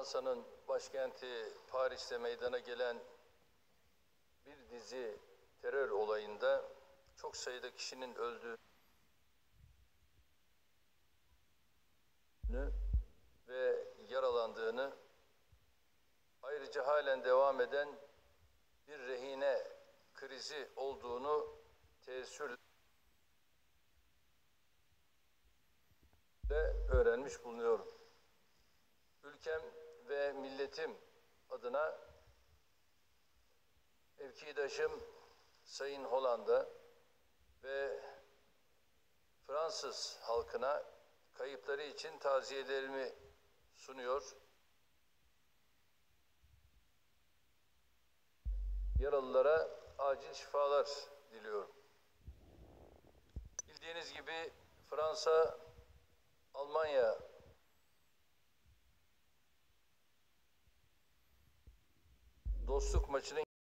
Fransa'nın başkenti Paris'te meydana gelen bir dizi terör olayında çok sayıda kişinin öldüğünü ve yaralandığını ayrıca halen devam eden bir rehine krizi olduğunu teessürle öğrenmiş bulunuyorum. Ülkem ve milletim adına mevkidaşım Sayın Hollanda ve Fransız halkına kayıpları için taziyelerimi sunuyor. Yaralılara acil şifalar diliyorum. Bildiğiniz gibi Fransa, Almanya सुख मचने